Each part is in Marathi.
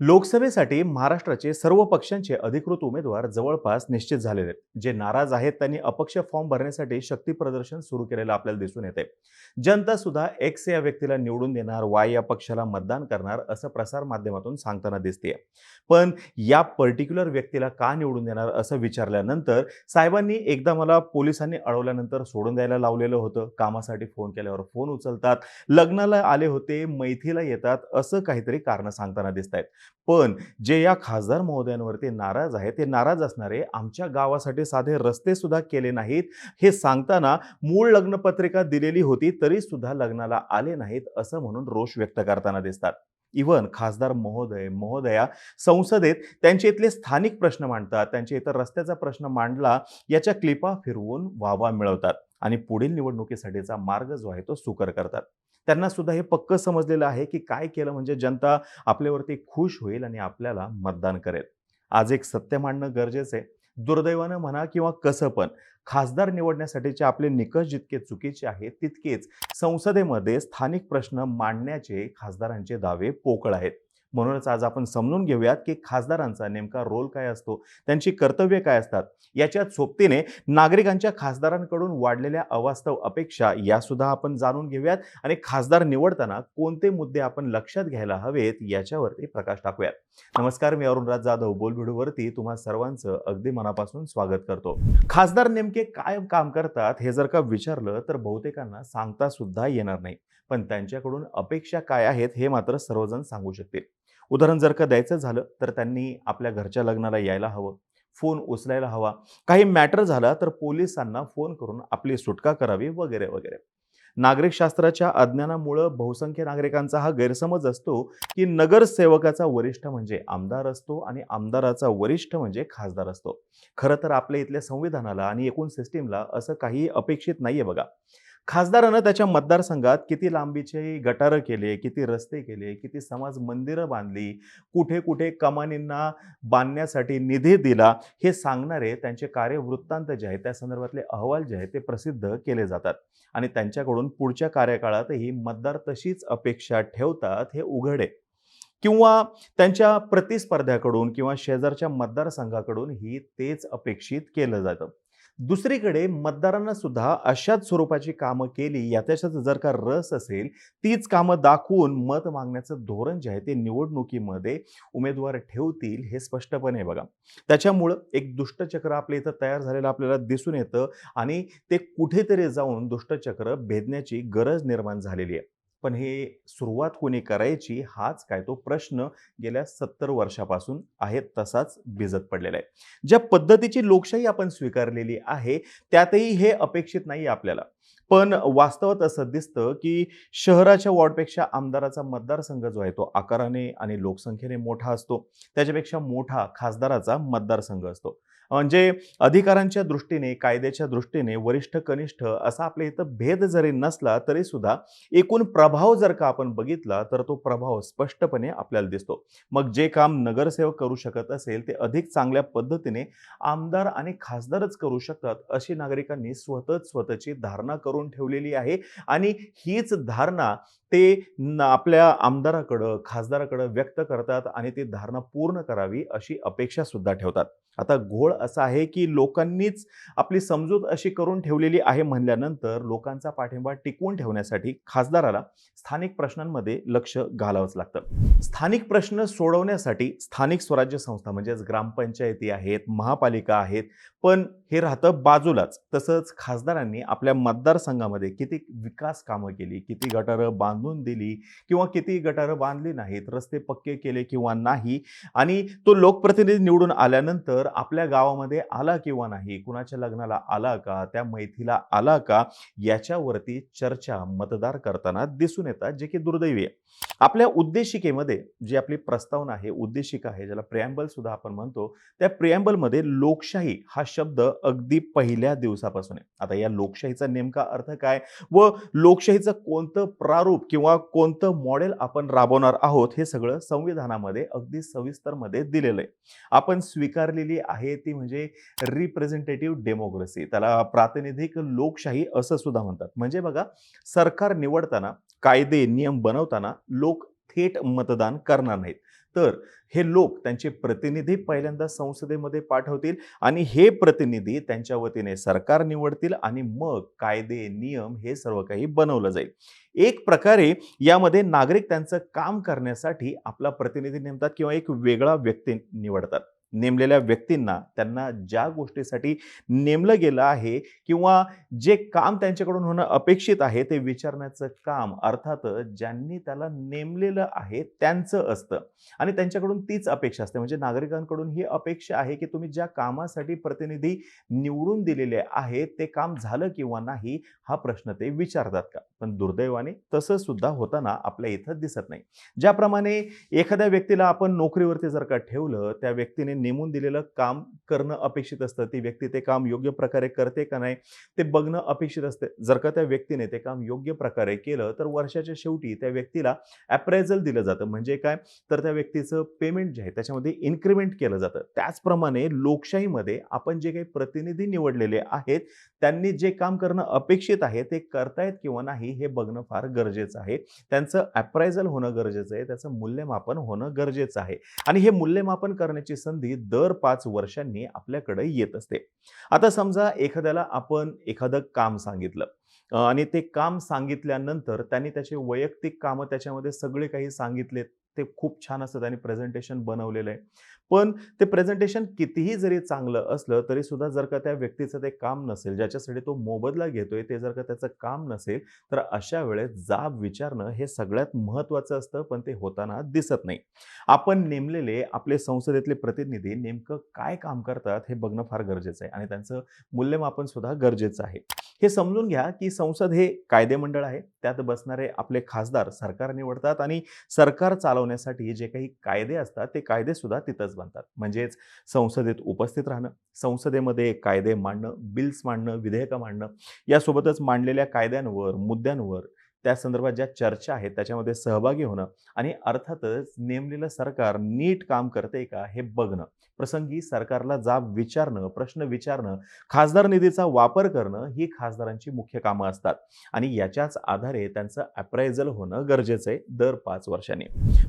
लोकसभेसाठी महाराष्ट्राचे सर्व पक्षांचे अधिकृत उमेदवार जवळपास निश्चित झालेले आहेत. जे नाराज आहेत त्यांनी अपक्ष फॉर्म भरण्यासाठी शक्ती प्रदर्शन सुरू केलेलं आपल्याला दिसून येते जनता सुद्धा एक्स या व्यक्तीला निवडून देणार वाय या पक्षाला मतदान करणार असं प्रसार माध्यमातून सांगताना दिसते पण या पर्टिक्युलर व्यक्तीला का निवडून देणार असं विचारल्यानंतर साहेबांनी एकदा मला पोलिसांनी अडवल्यानंतर सोडून द्यायला लावलेलं होतं. कामासाठी फोन केल्यावर फोन उचलतात. लग्नाला आले होते मैथीला येतात असं काहीतरी कारणं सांगताना दिसत आहेत पण जे या खासदार महोदयांवरती नाराज आहे ते नाराज असणारे आमच्या गावासाठी साधे रस्ते सुद्धा केले नाहीत. हे सांगताना मूळ लग्नपत्रिका दिलेली होती तरी सुद्धा लग्नाला आले नाहीत असं म्हणून रोष व्यक्त करताना दिसतात. इवन खासदार महोदय महोदया संसदेत त्यांचे इथले स्थानिक प्रश्न मांडतात त्यांचे इतर रस्त्याचा प्रश्न मांडला याच्या क्लिपा फिरवून वावा मिळवतात आणि पुढील निवडणुकीसाठीचा मार्ग जो आहे तो सुकर करतात. त्यांना सुद्धा हे पक्क समजलेलं आहे की काय केलं म्हणजे जनता आपल्यावरती खुश होईल आणि आपल्याला मतदान करेल. आज एक सत्य मांडणं गरजेचं आहे. दुर्दैवानं म्हणा किंवा कसं पण खासदार निवडण्यासाठीचे आपले निकष जितके चुकीचे आहेत तितकेच संसदेमध्ये स्थानिक प्रश्न मांडण्याचे खासदारांचे दावे पोकळ आहेत. म्हणूनच आज आपण समजून घेऊयात की खासदारांचा नेमका रोल काय असतो त्यांची कर्तव्य काय असतात याच्या सोबतीने नागरिकांच्या खासदारांकडून वाढलेल्या अवास्तव अपेक्षा यासुद्धा आपण जाणून घेऊयात आणि खासदार निवडताना कोणते मुद्दे आपण लक्षात घ्यायला हवेत याच्यावरती प्रकाश टाकूयात. नमस्कार मी अरुणराज जाधव बोलभिडूवरती तुम्हा सर्वांचं अगदी मनापासून स्वागत करतो. खासदार नेमके काय काम करतात हे जर का विचारलं तर बहुतेकांना सांगता सुद्धा येणार नाही पण त्यांच्याकडून अपेक्षा काय आहेत हे मात्र सर्वजण सांगू शकतील. उदाहरण जर का द्यायचं झालं तर त्यांनी आपल्या घरच्या लग्नाला यायला हवं फोन उचलायला हवा. काही मॅटर झाला तर पोलिसांना फोन करून आपली सुटका करावी वगैरे वगैरे. नागरिकशास्त्राच्या अज्ञानामुळं बहुसंख्य नागरिकांचा हा गैरसमज असतो की नगरसेवकाचा वरिष्ठ म्हणजे आमदार असतो आणि आमदाराचा वरिष्ठ म्हणजे खासदार असतो. खरं तर आपल्या इथल्या संविधानाला आणि एकूण सिस्टीमला असं काही अपेक्षित नाहीये बघा. खासदारानं त्याच्या मतदारसंघात किती लांबीचे गटारं केले किती रस्ते केले किती समाज मंदिरं बांधली कुठे कुठे कमानींना बांधण्यासाठी निधी दिला हे सांगणारे त्यांचे कार्यवृत्तांत जे आहेत त्या संदर्भातले अहवाल जे आहेत ते प्रसिद्ध केले जातात. आणि त्यांच्याकडून पुढच्या कार्यकाळातही मतदार तशीच अपेक्षा ठेवतात हे उघड. आहे किंवा त्यांच्या प्रतिस्पर्ध्याकडून किंवा शेजारच्या मतदारसंघाकडून ही तेच अपेक्षित केलं जातं. दुसरीकडे मतदारांना सुद्धा अशाच स्वरूपाची कामं केली याच्यात जर का रस असेल तीच कामं दाखवून मत मागण्याचं धोरण जे आहे ते निवडणुकीमध्ये उमेदवार ठेवतील हे स्पष्टपणे बघा. त्याच्यामुळं एक दुष्टचक्र आपल्या इथं तयार झालेलं आपल्याला दिसून येतं आणि ते कुठेतरी जाऊन दुष्टचक्र भेदण्याची गरज निर्माण झालेली आहे. पण हे सुरुवात कोणी करायची हाच काय तो प्रश्न गेल्या सत्तर वर्षापासून आहे तसाच भिजत पडलेला आहे. ज्या पद्धतीची लोकशाही आपण स्वीकारलेली आहे त्यातही हे अपेक्षित नाही आपल्याला. पण वास्तवात असं दिसतं की शहराच्या वॉर्डपेक्षा आमदाराचा मतदारसंघ जो आहे तो आकाराने आणि लोकसंख्येने मोठा असतो. त्याच्यापेक्षा मोठा खासदाराचा मतदारसंघ असतो. म्हणजे अधिकारांच्या दृष्टीने कायद्याच्या दृष्टीने वरिष्ठ कनिष्ठ असा आपल्या इथं भेद जरी नसला तरी सुद्धा एकूण प्रभाव जर का आपण बघितला तर तो प्रभाव स्पष्टपणे आपल्याला दिसतो. मग जे काम नगरसेवक करू शकत असेल ते अधिक चांगल्या पद्धतीने आमदार आणि खासदारच करू शकतात अशी नागरिकांनी स्वतःच स्वतःची धारणा करून ठेवलेली आहे. आणि हीच धारणा ते आपल्या आमदाराकडं खासदाराकडं व्यक्त करतात आणि ती धारणा पूर्ण करावी अशी अपेक्षा सुद्धा ठेवतात. आता घोळ असा आहे की लोकांनीच आपली समजूत अशी करून ठेवलेली आहे म्हणल्यानंतर लोकांचा पाठिंबा टिकवून ठेवण्यासाठी खासदाराला स्थानिक प्रश्नांमध्ये लक्ष घालावंच लागतं. स्थानिक प्रश्न सोडवण्यासाठी स्थानिक स्वराज्य संस्था म्हणजेच ग्रामपंचायती आहेत महापालिका आहेत पण हे राहतं बाजूलाच. तसंच खासदारांनी आपल्या मतदारसंघामध्ये किती विकास कामं केली किती गटारं बांधून दिली किंवा किती गटारं बांधली नाहीत रस्ते पक्के केले किंवा नाही आणि तो लोकप्रतिनिधी निवडून आल्यानंतर आपल्या गावामध्ये आला किंवा नाही कुणाच्या लग्नाला आला का त्या मैथीला आला का याच्यावरती चर्चा मतदार करताना दिसून येतात जे की दुर्दैवी आहे. आपल्या उद्देशिकेमध्ये जी आपली प्रस्तावना आहे उद्देशिका आहे ज्याला प्रियांबल सुद्धा आपण म्हणतो त्या प्रियांबलमध्ये लोकशाही हा शब्द अगदी पहिल्या दिवसापासून आहे. आता या लोकशाहीचा नेमका अर्थ काय? व लोकशाहीचं कोणतं प्रारूप किंवा कोणतं मॉडेल आपण राबवणार आहोत हे सगळं संविधानामध्ये अगदी सविस्तरमध्ये दिलेलं आहे. आपण स्वीकारलेली आहे ती म्हणजे रिप्रेझेंटेटिव्ह डेमोक्रेसी त्याला प्रातिनिधिक लोकशाही असं सुद्धा म्हणतात. म्हणजे बघा सरकार निवडताना कायदे नियम बनवताना लोक थेट मतदान करणार नाहीत. तर हे लोक त्यांचे प्रतिनिधी पहिल्यांदा संसदेमध्ये पाठवतील आणि हे प्रतिनिधी त्यांच्या वतीने सरकार निवडतील आणि मग कायदे नियम हे सर्व काही बनवलं जाईल. एक प्रकारे यामध्ये नागरिक त्यांचं काम करण्यासाठी आपला प्रतिनिधी नेमतात किंवा एक वेगळा व्यक्ती निवडतात. नेमलेल्या व्यक्तींना त्यांना ज्या गोष्टीसाठी नेमलं गेलं आहे किंवा जे काम त्यांच्याकडून होणं अपेक्षित आहे ते विचारण्याचं काम अर्थात ज्यांनी त्याला नेमलेलं आहे त्यांचं असतं. आणि त्यांच्याकडून तीच अपेक्षा असते. म्हणजे नागरिकांकडून ही अपेक्षा आहे की तुम्ही ज्या कामासाठी प्रतिनिधी निवडून दिलेले आहेत ते काम झालं किंवा नाही हा प्रश्न ते विचारतात का? पण दुर्दैवाने तसं सुद्धा होताना आपल्या इथं दिसत नाही. ज्याप्रमाणे एखाद्या व्यक्तीला आपण नोकरीवरती जर का ठेवलं त्या व्यक्तीने नेमून दिलेलं काम करणं अपेक्षित असतं. ती व्यक्ती ते काम योग्य प्रकारे करते का नाही ते बघणं अपेक्षित असते. जर का त्या व्यक्तीने ते काम योग्य प्रकारे केलं तर वर्षाच्या शेवटी त्या व्यक्तीला ॲप्रायझल दिलं जातं. म्हणजे काय? तर त्या व्यक्तीचं पेमेंट जे आहे त्याच्यामध्ये इन्क्रिमेंट केलं जातं. त्याचप्रमाणे लोकशाहीमध्ये आपण जे काही प्रतिनिधी निवडलेले आहेत त्यांनी जे काम करणं अपेक्षित आहे ते करतायत किंवा नाही हे बघणं फार गरजेचं आहे. त्यांचं अप्रायझल होणं गरजेचं आहे. त्याचं मूल्यमापन होणं गरजेचं आहे. आणि हे मूल्यमापन करण्याची संधी दर पाच वर्षांनी आपल्याकडे येत असते. आता समजा एखाद्याला आपण एखादं काम सांगितलं आणि ते काम सांगितल्यानंतर त्यांनी त्याचे वैयक्तिक कामं त्याच्यामध्ये सगळे काही सांगितलेत. ते खूप छान असतात आणि प्रेझेंटेशन बनवलेलं आहे. पण ते प्रेझेंटेशन कितीही जरी चांगलं असलं तरी सुद्धा जर का त्या व्यक्तीचं ते काम नसेल ज्याच्यासाठी तो मोबदला घेतोय ते जर का त्याचं काम नसेल तर अशा वेळेस जाब विचारणं हे सगळ्यात महत्त्वाचं असतं पण ते होताना दिसत नाही. आपण नेमलेले आपले संसदेतले प्रतिनिधी नेमकं काय काम करतात हे बघणं फार गरजेचं आहे आणि त्यांचं मूल्यमापन सुद्धा गरजेचं आहे. हे समजून घ्या की संसद हे कायदेमंडळ आहे. त्यात बसणारे आपले खासदार सरकार निवडतात आणि सरकार चालवण्यासाठी जे काही कायदे असतात ते कायदे सुद्धा तिथंच बनतात. म्हणजेच संसदेत उपस्थित राहणं संसदेमध्ये कायदे मांडणं बिल्स मांडणं विधेयकं मांडणं यासोबतच मांडलेल्या कायद्यांवर मुद्द्यांवर त्या संदर्भात ज्या चर्चा आहेत त्याच्यामध्ये सहभागी होणं आणि अर्थातच नेमलेलं सरकार नीट काम करते का हे बघणं. प्रसंगी सरकारला जाब विचारणं प्रश्न विचारणं खासदार निधीचा वापर करणं ही खासदारांची मुख्य कामं असतात. आणि याच्याच आधारे त्यांचं अप्रायझल होणं गरजेचं आहे दर पाच वर्षांनी.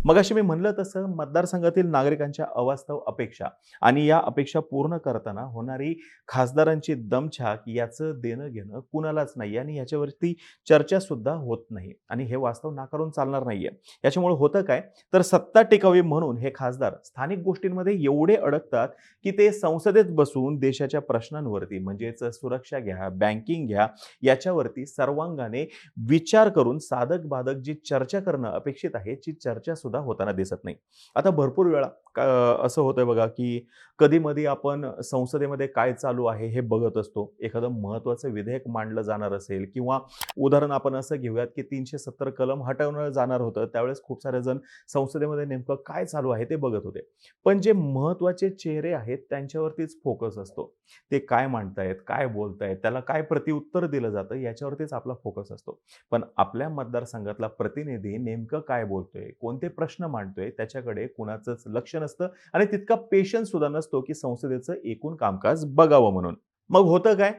मग अशी मी म्हणलं तसं मतदारसंघातील नागरिकांच्या अवास्तव अपेक्षा आणि या अपेक्षा पूर्ण करताना होणारी खासदारांची दमछाक याचं देणं घेणं कुणालाच नाही आणि याच्यावरती चर्चासुद्धा होत होत नाही आणि हे वास्तव नाकारून चालणार नाहीये. याच्यामुळे होतं काय? तर सत्ता टिकावी म्हणून हे खासदार स्थानिक गोष्टींमध्ये एवढे अडकतात की ते संसदेत बसून देशाच्या प्रश्नांवरती म्हणजेच सुरक्षा घ्या बँकिंग घ्या याच्यावरती सर्वांगाने विचार करून साधक बाधक जी चर्चा करणं अपेक्षित आहे ती चर्चा सुद्धा होताना दिसत नाही. आता भरपूर वेळा असं होतंय बघा की कधी मधी आपण संसदेमध्ये काय चालू आहे हे बघत असतो. एखादं महत्त्वाचं विधेयक मांडलं जाणार असेल किंवा उदाहरण आपण असं घेऊयात की तीनशे सत्तर कलम हटवणं जाणार होतं. त्यावेळेस खूप सारे जण संसदेमध्ये नेमकं काय चालू आहे ते बघत होते. पण जे महत्त्वाचे चेहरे आहेत त्यांच्यावरतीच फोकस असतो. ते काय मांडतायत काय बोलतायत त्याला काय प्रतिउत्तर दिलं जातं याच्यावरतीच आपला फोकस असतो. पण आपल्या मतदारसंघातला प्रतिनिधी नेमकं काय बोलतोय कोणते प्रश्न मांडतोय त्याच्याकडे कुणाचंच लक्ष नसतं आणि तितका पेशन्स सुद्धा नसतो की संसदेचं एकूण कामकाज बघावं म्हणून. मग होतं काय?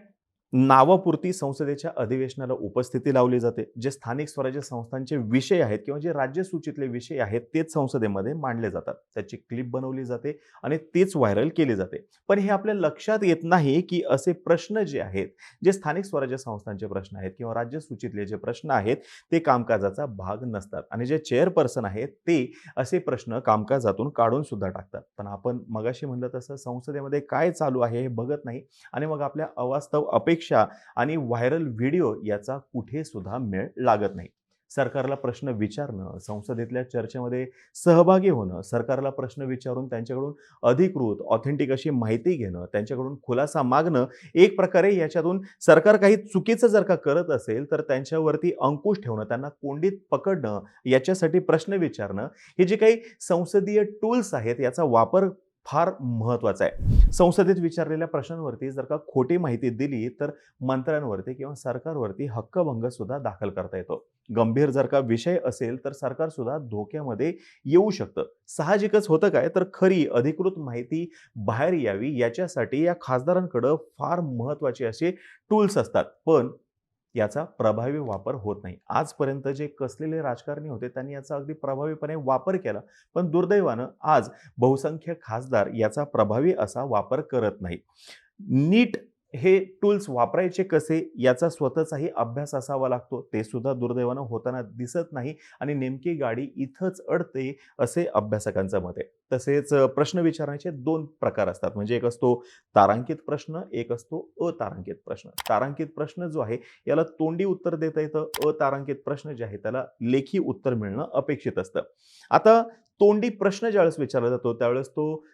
नावापुरती संसदेच्या अधिवेशनाला उपस्थिती लावली जाते. जे स्थानिक स्वराज्य संस्थांचे विषय आहेत किंवा जे राज्यसूचीतले विषय आहेत तेच संसदेमध्ये मांडले जातात. त्याची क्लिप बनवली जाते आणि तेच व्हायरल केली जाते. पण हे आपल्या लक्षात येत नाही की असे प्रश्न जे आहेत जे स्थानिक स्वराज्य संस्थांचे प्रश्न आहेत किंवा राज्यसूचीतले जे प्रश्न आहेत ते कामकाजाचा भाग नसतात. आणि जे चेअरपर्सन आहेत ते असे प्रश्न कामकाजातून काढून सुद्धा टाकतात. पण आपण मगाशी म्हणलं तसं संसदेमध्ये काय चालू आहे हे बघत नाही. आणि मग आपल्या अवास्तव अपेक्षा आणि व्हायरल व्हिडिओ याचा कुठे सुद्धा मेळ लागत नाही. सरकारला प्रश्न विचारणं संसदेतल्या चर्चेमध्ये सहभागी होणं सरकारला प्रश्न विचारून त्यांच्याकडून अधिकृत ऑथेंटिक अशी माहिती घेणं त्यांच्याकडून खुलासा मागणं एक प्रकारे याच्यातून सरकार काही चुकीचं जर का करत असेल तर त्यांच्यावरती अंकुश ठेवणं त्यांना कोंडीत पकडणं याच्यासाठी प्रश्न विचारणं हे जे काही संसदीय टूल्स आहेत याचा वापर फार महत्त्वाचं आहे. संसदेत विचारलेल्या प्रश्नांवरती जर का खोटी माहिती दिली तर मंत्र्यांवरती किंवा सरकारवरती हक्कभंग सुद्धा दाखल करता येतो. गंभीर जर का विषय असेल तर सरकार सुद्धा धोक्यामध्ये येऊ शकतं. साहजिकच होतं काय? तर खरी अधिकृत माहिती बाहेर यावी याच्यासाठी या खासदारांकडं फार महत्त्वाचे असे टूल्स असतात. पण याचा प्रभावी वापर होत नाही. आजपर्यंत जे कसलेले राजकारणी होते त्यांनी याचा अगदी प्रभावीपणे वापर केला. पण दुर्दैवानं आज बहुसंख्य खासदार याचा प्रभावी असा वापर करत नाही नीट हे टूल्स वापरायचे कसे याचा स्वतःचाही अभ्यास असावा लागतो. ते सुद्धा दुर्दैवानं होताना दिसत नाही आणि नेमकी गाडी इथंच अडते असे अभ्यासकांचं मत आहे. तसेच प्रश्न विचारण्याचे दोन प्रकार असतात. म्हणजे एक असतो तारांकित प्रश्न एक असतो अतारांकित प्रश्न. तारांकित प्रश्न जो आहे याला तोंडी उत्तर देता येतं. अतारांकित प्रश्न जे आहे त्याला लेखी उत्तर मिळणं अपेक्षित असतं. आता तोंडी प्रश्न ज्यावेळेस विचारला जातो त्यावेळेस तो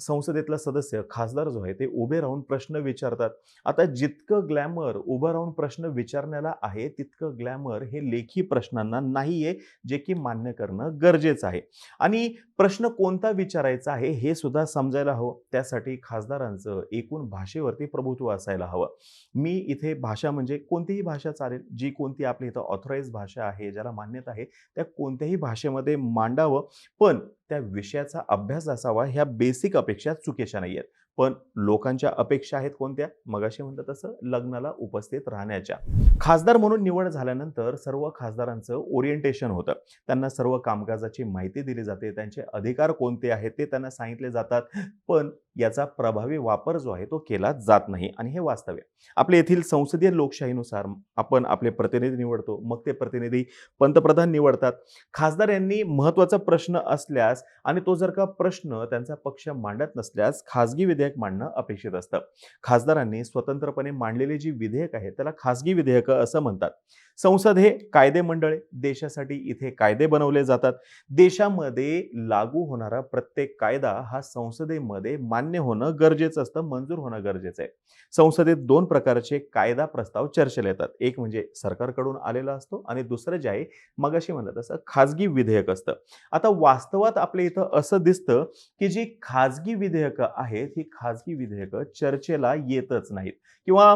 संसदेतला सदस्य खासदार जो आहे ते उभे राहून प्रश्न विचारतात. आता जितकं ग्लॅमर उभं राहून प्रश्न विचारण्याला आहे तितकं ग्लॅमर हे लेखी प्रश्नांना नाही आहे जे की मान्य करणं गरजेचं आहे. आणि प्रश्न कोणता विचारायचा आहे हे सुद्धा समजायला हवं. त्यासाठी खासदारांचं एकूण भाषेवरती प्रभुत्व असायला हवं. मी इथे भाषा म्हणजे कोणतीही भाषा चालेल जी कोणती आपली इथं ऑथराईज भाषा आहे ज्याला मान्यता आहे त्या कोणत्याही भाषेमध्ये मांडावं. पण त्या विषयाचा अभ्यास असावा ह्या बेसिक अपेक्षा चुकीच्या नाही आहेत पण लोकांच्या अपेक्षा आहेत कोणत्या? मगाशी म्हणलं तसं लग्नाला उपस्थित राहण्याच्या. खासदार म्हणून निवड झाल्यानंतर सर्व खासदारांचं ओरिएंटेशन होतं. त्यांना सर्व कामकाजाची माहिती दिली जाते त्यांचे अधिकार कोणते आहेत ते त्यांना सांगितले जातात. पण याचा प्रभावी वापर जो आहे तो केला जात नाही आणि हे वास्तव्य आपल्या येथील संसदीय लोकशाहीनुसार आपण आपले प्रतिनिधी निवडतो मग ते प्रतिनिधी पंतप्रधान निवडतात. खासदार यांनी महत्त्वाचा प्रश्न असल्यास आणि तो जर का प्रश्न त्यांचा पक्ष मांडत नसल्यास खासगी विधेयक मांडणं अपेक्षित असतं. खासदारांनी स्वतंत्रपणे मांडलेली जी विधेयक आहे त्याला खासगी विधेयकं असं म्हणतात. संसद हे कायदे मंडळ देशासाठी इथे कायदे बनवले जातात. देशामध्ये लागू होणारा प्रत्येक कायदा हा संसदेमध्ये मान्य होणं गरजेचं असतं मंजूर होणं गरजेचं आहे. संसदेत दोन प्रकारचे कायदा प्रस्ताव चर्चेला येतात. एक म्हणजे सरकारकडून आलेला असतो आणि दुसरं जे आहे मगाशी म्हणलं तसं खाजगी विधेयक असतं. आता वास्तवात आपल्या इथं असं दिसतं की जी खाजगी विधेयकं आहेत ही खाजगी विधेयकं चर्चेला येतच नाहीत. किंवा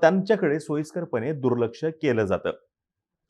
त्यांच्याकडे सोयीस्करपणे दुर्लक्ष केलं जातं.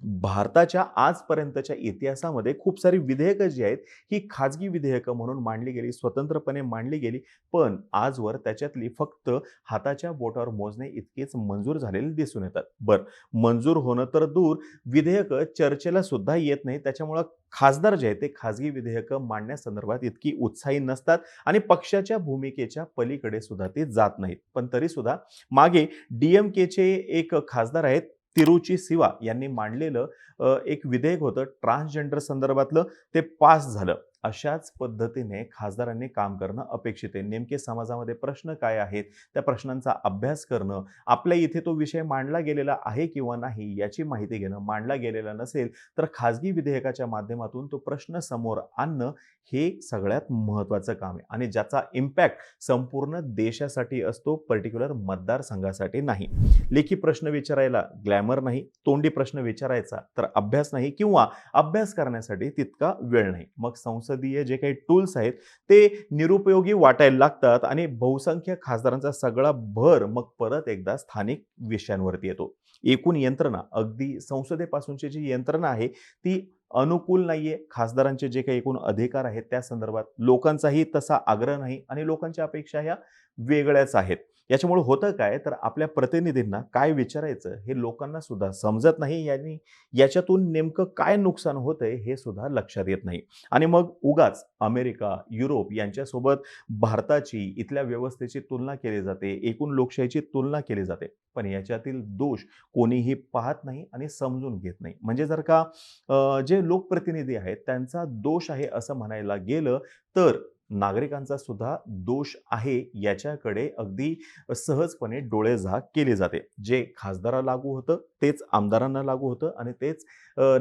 भारताच्या आजपर्यंतच्या इतिहासामध्ये खूप सारी विधेयकं जी आहेत ही खाजगी विधेयकं म्हणून मांडली गेली स्वतंत्रपणे मांडली गेली. पण आजवर त्याच्यातली फक्त हाताच्या बोटावर मोजणे इतकेच मंजूर झालेले दिसून येतात. बरं मंजूर होणं तर दूर विधेयकं चर्चेला सुद्धा येत नाही त्याच्यामुळं खासदार जे आहेत ते खाजगी विधेयकं मांडण्यासंदर्भात इतकी उत्साही नसतात आणि पक्षाच्या भूमिकेच्या पलीकडे सुद्धा ते जात नाहीत. पण तरी सुद्धा मागे डीएमकेचे एक खासदार आहेत तिरुची सिवा यांनी मांडलेलं एक विधेयक होतं ट्रान्सजेंडर संदर्भातलं ते पास झालं. अशाच पद्धतीने खासदारांनी काम करणं अपेक्षित आहे. नेमके समाजामध्ये प्रश्न काय आहेत? त्या प्रश्नांचा अभ्यास करणं आपल्या इथे तो विषय मांडला गेलेला आहे किंवा नाही याची माहिती घेणं मांडला गेलेला नसेल तर खाजगी विधेयकाच्या माध्यमातून तो प्रश्न समोर आणणं हे सगळ्यात महत्त्वाचं काम आहे. आणि ज्याचा इम्पॅक्ट संपूर्ण देशासाठी असतो पर्टिक्युलर मतदारसंघासाठी नाही. लेखी प्रश्न विचारायला ग्लॅमर नाही तोंडी प्रश्न विचारायचा तर अभ्यास नाही किंवा अभ्यास करण्यासाठी तितका वेळ नाही. मग संसदीय जे काही टूल्स आहेत ते निरुपयोगी वाटायला लागतात आणि बहुसंख्य खासदारांचा सगळा भर मग परत एकदा स्थानिक विषयांवरती येतो. एकूण यंत्रणा अगदी संसदेपासूनची जी यंत्रणा आहे ती अनुकूल नाहीये. खासदारांचे जे काही एकूण अधिकार आहेत त्या संदर्भात लोकांचाही तसा आग्रह नाही आणि लोकांच्या अपेक्षा ह्या वेगळ्याच आहेत. याच्यामुळे होतं काय? तर आपल्या प्रतिनिधींना काय विचारायचं हे लोकांना सुद्धा समजत नाही यांनी याच्यातून नेमकं काय नुकसान होतंय हे सुद्धा लक्षात येत नाही. आणि मग उगाच अमेरिका युरोप यांच्यासोबत भारताची इथल्या व्यवस्थेची तुलना केली जाते एकूण लोकशाहीची तुलना केली जाते. पण याच्यातील दोष कोणीही पाहत नाही आणि समजून घेत नाही. म्हणजे जर का जे लोकप्रतिनिधी आहेत त्यांचा दोष आहे असं म्हणायला गेलं तर नागरिकांचा सुद्धा दोष आहे याच्याकडे अगदी सहजपणे डोळेझाक केली जाते. जे खासदाराला लागू होतं तेच आमदारांना लागू होतं आणि तेच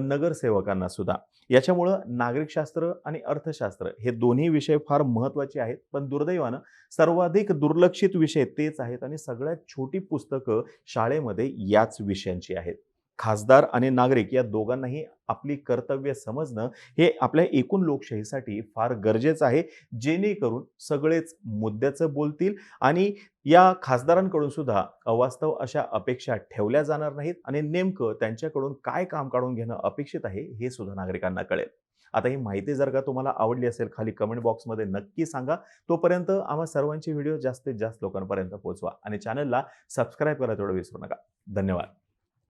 नगरसेवकांना सुद्धा. याच्यामुळं नागरिकशास्त्र आणि अर्थशास्त्र हे दोन्ही विषय फार महत्त्वाचे आहेत. पण दुर्दैवानं सर्वाधिक दुर्लक्षित विषय तेच आहेत आणि सगळ्यात छोटी पुस्तकं शाळेमध्ये याच विषयांची आहेत. खासदार आणि नागरिक या दोघांनाही आपली कर्तव्य समजणं हे आपल्या एकूण लोकशाहीसाठी फार गरजेचं आहे. जेणेकरून सगळेच मुद्द्याचं बोलतील आणि या खासदारांकडून सुद्धा अवास्तव अशा अपेक्षा ठेवल्या जाणार नाहीत आणि नेमकं त्यांच्याकडून काय काम काढून घेणं अपेक्षित आहे हे सुद्धा नागरिकांना कळेल. आता ही माहिती जर का तुम्हाला आवडली असेल खाली कमेंट बॉक्समध्ये नक्की सांगा. तोपर्यंत आम्हा सर्वांची व्हिडिओ जास्तीत जास्त लोकांपर्यंत पोहोचवा आणि चॅनलला सबस्क्राईब करा तेवढं विसरू नका. धन्यवाद.